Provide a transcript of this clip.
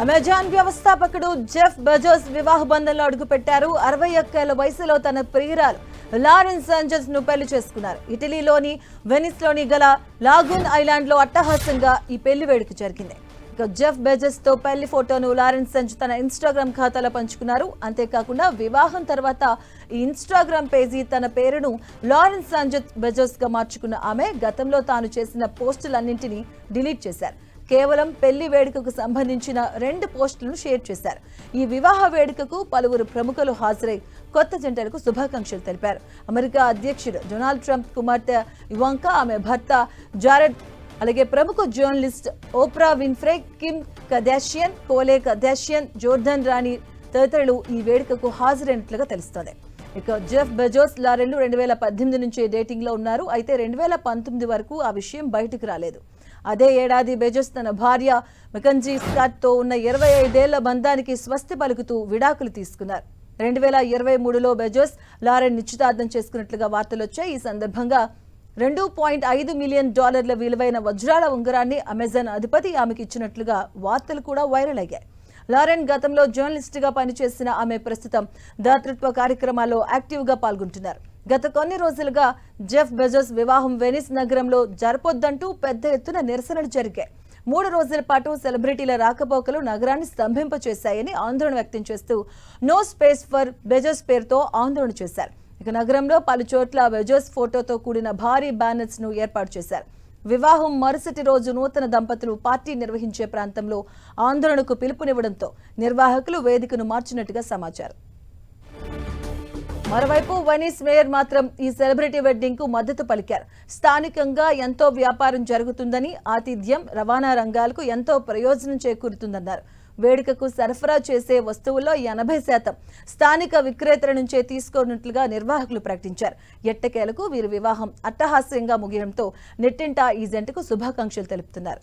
Amazon వ్యవస్థాపకుడు Jeff Bezos వివాహ బంధంలో అడుగుపెట్టారు. అరవై ఒక్కేళ్ళ వయసులో తన ప్రియురాలు లారెన్స్ సంజస్ను పెళ్ళి చేసుకున్నారు. ఇటలీలోని వెనిస్లోని గల లాగూన్ ఐలాండ్లో అట్టహాసంగా ఈ పెళ్ళి వేడుక జరిగింది. ఇక జెఫ్ బెజస్తో పెళ్ళి ఫోటోను లారెన్స్ సంజ్ తన ఇన్స్టాగ్రామ్ ఖాతాలో పంచుకున్నారు. అంతేకాకుండా వివాహం తర్వాత ఈ ఇన్స్టాగ్రామ్ పేజీ తన పేరును లారెన్స్ సంజత్ బెజోస్గా మార్చుకున్న ఆమె గతంలో తాను చేసిన పోస్టులన్నింటినీ డిలీట్ చేశారు. కేవలం పెళ్ళి వేడుకకు సంబంధించిన రెండు పోస్టులను షేర్ చేశారు. ఈ వివాహ వేడుకకు పలువురు ప్రముఖులు హాజరై కొత్త జంటలకు శుభాకాంక్షలు తెలిపారు. అమెరికా అధ్యక్షుడు డొనాల్డ్ ట్రంప్ కుమార్తె ఇవాంకా ఆమె భర్త జారెడ్ అలాగే ప్రముఖ journalist Oprah Winfrey Kim Kardashian Khloe Kardashian Jordan రాణి తదితరులు ఈ వేడుకకు హాజరైనట్లుగా తెలుస్తోంది. ఇక జెఫ్ బెజోస్ లారెన్లు రెండు వేల పద్దెనిమిది నుంచి డేటింగ్లో ఉన్నారు. అయితే రెండు వేల పంతొమ్మిది వరకు ఆ విషయం బయటకు రాలేదు. అదే ఏడాది బెజోస్ తన భార్య మెకంజీ స్కాట్తో ఉన్న ఇరవై ఐదేళ్ళ బంధానికి స్వస్తి పలుకుతూ విడాకులు తీసుకున్నారు. రెండు వేల ఇరవై మూడులో బెజోస్ లారెన్ నిశ్చితార్థం చేసుకున్నట్లుగా వార్తలు వచ్చాయి ఈ సందర్భంగా రెండు పాయింట్ ఐదు మిలియన్ డాలర్ల విలువైన వజ్రాల ఉంగరాన్ని అమెజాన్ అధిపతి ఆమెకి ఇచ్చినట్లుగా వార్తలు కూడా వైరల్ అయ్యాయి. లారెన్ గతంలో జర్నలిస్టుగా పనిచేసిన ఆమె ప్రస్తుతం దాతృత్వ కార్యక్రమాల్లో యాక్టివ్గా పాల్గొంటున్నారు. గత కొన్ని రోజులుగా జెఫ్ బెజోస్ వివాహం వెనిస్ నగరంలో జరపొద్దంటూ పెద్ద ఎత్తున నిరసనలు జరిగాయి. మూడు రోజుల పాటు సెలబ్రిటీల రాకపోకలు నగరాన్ని స్తంభింపచేశాయని ఆందోళన వ్యక్తం చేస్తూ నో స్పేస్ ఫర్ బెజోస్ పేరుతో ఆందోళన చేశారు. ఇక నగరంలో పలు చోట్ల వెజోస్ ఫోటోతో కూడిన భారీ బ్యానర్స్ను ఏర్పాటు చేశారు. వివాహం మరుసటి రోజు నూతన దంపతులు పార్టీ నిర్వహించే ప్రాంతంలో ఆందోళనకు పిలుపునివ్వడంతో నిర్వాహకులు వేదికను మార్చినట్టుగా సమాచారం. మరోవైపు వెనిస్ మేయర్ మాత్రం ఈ సెలబ్రిటీ వెడ్డింగ్కు మద్దతు పలికారు. స్థానికంగా ఎంతో వ్యాపారం జరుగుతుందని ఆతిథ్యం రవాణా రంగాలకు ఎంతో ప్రయోజనం చేకూరుతుందన్నారు. వేడుకకు సరఫరా చేసే వస్తువుల్లో ఎనభై శాతం స్థానిక విక్రేతల నుంచే తీసుకోనున్నట్లుగా నిర్వాహకులు ప్రకటించారు. ఎట్టకేలకు వీరి వివాహం అట్టహాస్యంగా ముగియడంతో నెట్టింట ఈజెంట్కు శుభాకాంక్షలు తెలుపుతున్నారు.